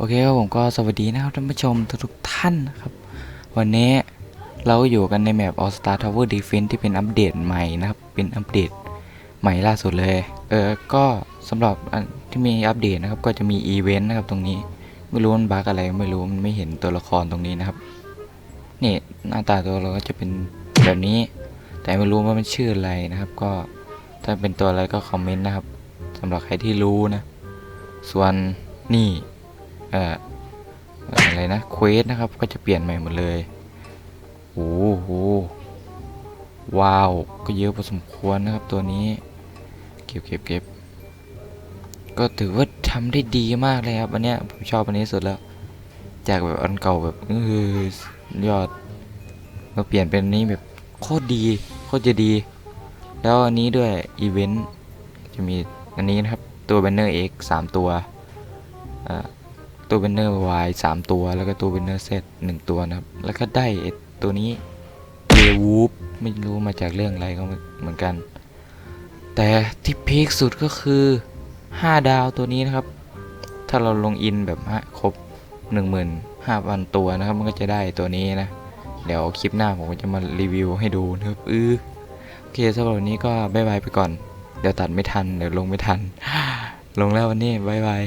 โอเคครับผมก็สวัสดีนะครับท่านผู้ชมทุกๆท่านนะครับ วันนี้เราอยู่กันในแมป All Star Tower Defense ที่เป็นอัปเดตใหม่นะครับ เป็นอัปเดตใหม่ล่าสุดเลย เออก็สำหรับที่มีอัปเดตนะครับ ก็จะมีอีเวนต์นะครับตรงนี้ ไม่รู้มันบั๊กอะไรไม่รู้มันไม่เห็นตัวละครตรงนี้นะครับ นี่หน้าตาตัวเราก็จะเป็นแบบนี้ แต่ไม่รู้ว่ามันชื่ออะไรนะครับ ก็ถ้าเป็นตัวอะไรก็คอมเมนต์นะครับสำหรับใครที่รู้นะ ส่วนนี่ อ่ออะไรนะเควสนะครับก็จะเปลี่ยนใหม่หมดเลยโอ้โหว้าว ก็เยอะพอสมควรนะครับตัวนี้ เก็บเก็บเก็บก็ถือว่าทำได้ดีมากเลยครับอันเนี้ยผมชอบอันนี้สุดแล้ว จากแบบอันเก่าแบบเออยอดมาเปลี่ยนเป็นอันนี้แบบโคตรดีโคตรจะดี แล้วอันนี้ด้วยอีเวนต์จะมีอันนี้นะครับ ตัวแบนเนอร์ X สามตัวอ่า ตัวเบนเนอร์ Y สามตัวแล้วก็ตัวเบนเนอร์ Z หนึ่งตัวนะครับ แล้วก็ได้ตัวนี้เยวูฟไม่รู้มาจากเรื่องอะไรก็เหมือนกัน แต่ที่พีคสุดก็คือ 5 ดาวตัวนี้นะครับ ถ้าเราลงอินแบบครบ 15,000 ตัวนะครับ มันก็จะได้ตัวนี้นะ เดี๋ยวคลิปหน้าผมก็จะมารีวิวให้ดูนะครับอือโอเคสำหรับวันนี้ก็บายบายไปก่อน เดี๋ยวตัดไม่ทัน เดี๋ยวลงไม่ทัน ลงแล้ววันนี้บายบาย